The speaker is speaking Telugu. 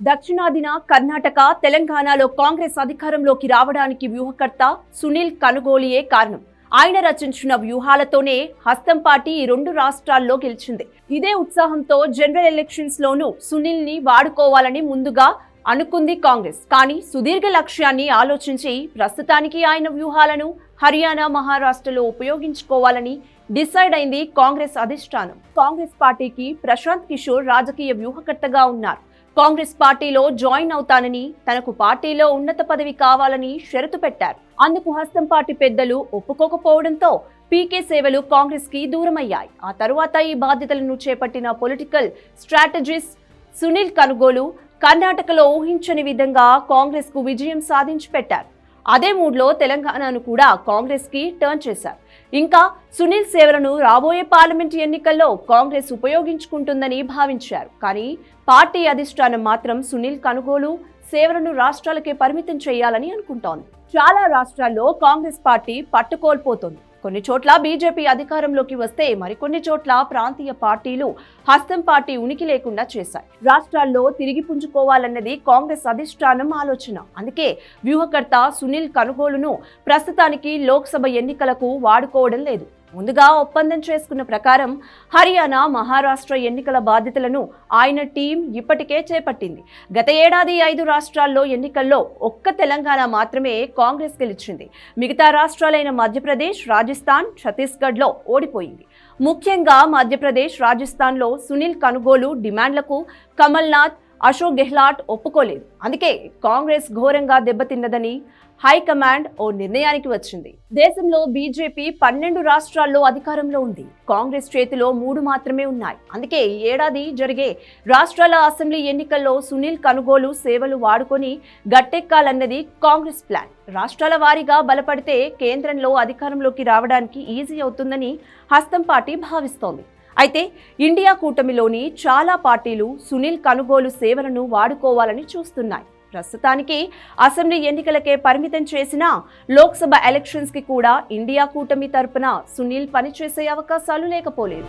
దక్షిణాదిన కర్ణాటక తెలంగాణలో కాంగ్రెస్ అధికారంలోకి రావడానికి వ్యూహకర్త సునీల్ కనుగోలియే కారణం. ఆయన రచించిన వ్యూహాలతోనే హస్తం పార్టీ ఈ రెండు రాష్ట్రాల్లో గెలిచింది. ఇదే ఉత్సాహంతో జనరల్ ఎలక్షన్స్ లోనూ సునీల్ని వాడుకోవాలని ముందుగా అనుకుంది కాంగ్రెస్. కానీ సుదీర్ఘ లక్ష్యాన్ని ఆలోచించి ప్రస్తుతానికి ఆయన వ్యూహాలను హర్యానా మహారాష్ట్రలో ఉపయోగించుకోవాలని డిసైడ్ అయింది కాంగ్రెస్ అధిష్టానం. కాంగ్రెస్ పార్టీకి ప్రశాంత్ కిషోర్ రాజకీయ వ్యూహకర్తగా ఉన్నారు. కాంగ్రెస్ పార్టీలో జాయిన్ అవుతానని తనకు పార్టీలో ఉన్నత పదవి కావాలని షరతు పెట్టారు. అందుకు హస్తం పార్టీ పెద్దలు ఒప్పుకోకపోవడంతో పీకే సేవలు కాంగ్రెస్కి దూరమయ్యాయి. ఆ తరువాత ఈ బాధ్యతలను చేపట్టిన పొలిటికల్ స్ట్రాటజిస్ట్ సునీల్ కనుగోలు కర్ణాటకలో ఊహించని విధంగా కాంగ్రెస్కు విజయం సాధించి పెట్టారు అదే మూడ్లో తెలంగాణను కూడా కాంగ్రెస్కి టర్న్ చేశారు. ఇంకా సునీల్ సేవలను రాబోయే పార్లమెంట్ ఎన్నికల్లో కాంగ్రెస్ ఉపయోగించుకుంటుందని భావించారు. కానీ పార్టీ అధిష్టానం మాత్రం సునీల్ కనుగోలు సేవలను రాష్ట్రాలకే పరిమితం చేయాలని అనుకుంటోంది. చాలా రాష్ట్రాల్లో కాంగ్రెస్ పార్టీ పట్టుకోల్పోతోంది. కొన్ని చోట్ల బీజేపీ అధికారంలోకి వస్తే మరికొన్ని చోట్ల ప్రాంతీయ పార్టీలు హస్తం పార్టీ ఉనికి లేకుండా చేశాయి. రాష్ట్రాల్లో తిరిగి పుంజుకోవాలన్నది కాంగ్రెస్ అధిష్టానం ఆలోచన. అందుకే వ్యూహకర్త సునీల్ కనుగోలును ప్రస్తుతానికి లోక్సభ ఎన్నికలకు వాడుకోవడం లేదు. ముందుగా ఒప్పందం చేసుకున్న ప్రకారం హర్యానా మహారాష్ట్ర ఎన్నికల బాధ్యతలను ఆయన టీం ఇప్పటికే చేపట్టింది. గత ఏడాది ఐదు రాష్ట్రాల్లో ఎన్నికల్లో ఒక్క తెలంగాణ మాత్రమే కాంగ్రెస్ గెలిచింది. మిగతా రాష్ట్రాలైన మధ్యప్రదేశ్ రాజస్థాన్ ఛత్తీస్గఢ్లో ఓడిపోయింది. ముఖ్యంగా మధ్యప్రదేశ్ రాజస్థాన్లో సునీల్ కనుగోలు డిమాండ్లకు కమల్నాథ్ అశోక్ గెహ్లాట్ ఒప్పుకోలేదు. అందుకే కాంగ్రెస్ ఘోరంగా దెబ్బతిన్నదని హైకమాండ్ ఓ నిర్ణయానికి వచ్చింది. దేశంలో బీజేపీ పన్నెండు రాష్ట్రాల్లో అధికారంలో ఉంది. కాంగ్రెస్ చేతిలో మూడు మాత్రమే ఉన్నాయి. అందుకే ఈ ఏడాది జరిగే రాష్ట్రాల అసెంబ్లీ ఎన్నికల్లో సునీల్ కనుగోలు సేవలు వాడుకొని గట్టెక్కాలన్నది కాంగ్రెస్ ప్లాన్. రాష్ట్రాల వారీగా బలపడితే కేంద్రంలో అధికారంలోకి రావడానికి ఈజీ అవుతుందని హస్తం పార్టీ భావిస్తోంది. అయితే ఇండియా కూటమిలోని చాలా పార్టీలు సునీల్ కనుగోలు సేవలను వాడుకోవాలని చూస్తున్నాయి. ప్రస్తుతానికి అసెంబ్లీ ఎన్నికలకే పరిమితం చేసినా లోక్సభ ఎలక్షన్స్కి కూడా ఇండియా కూటమి తరపున సునీల్ పనిచేసే అవకాశాలు లేకపోలేదు.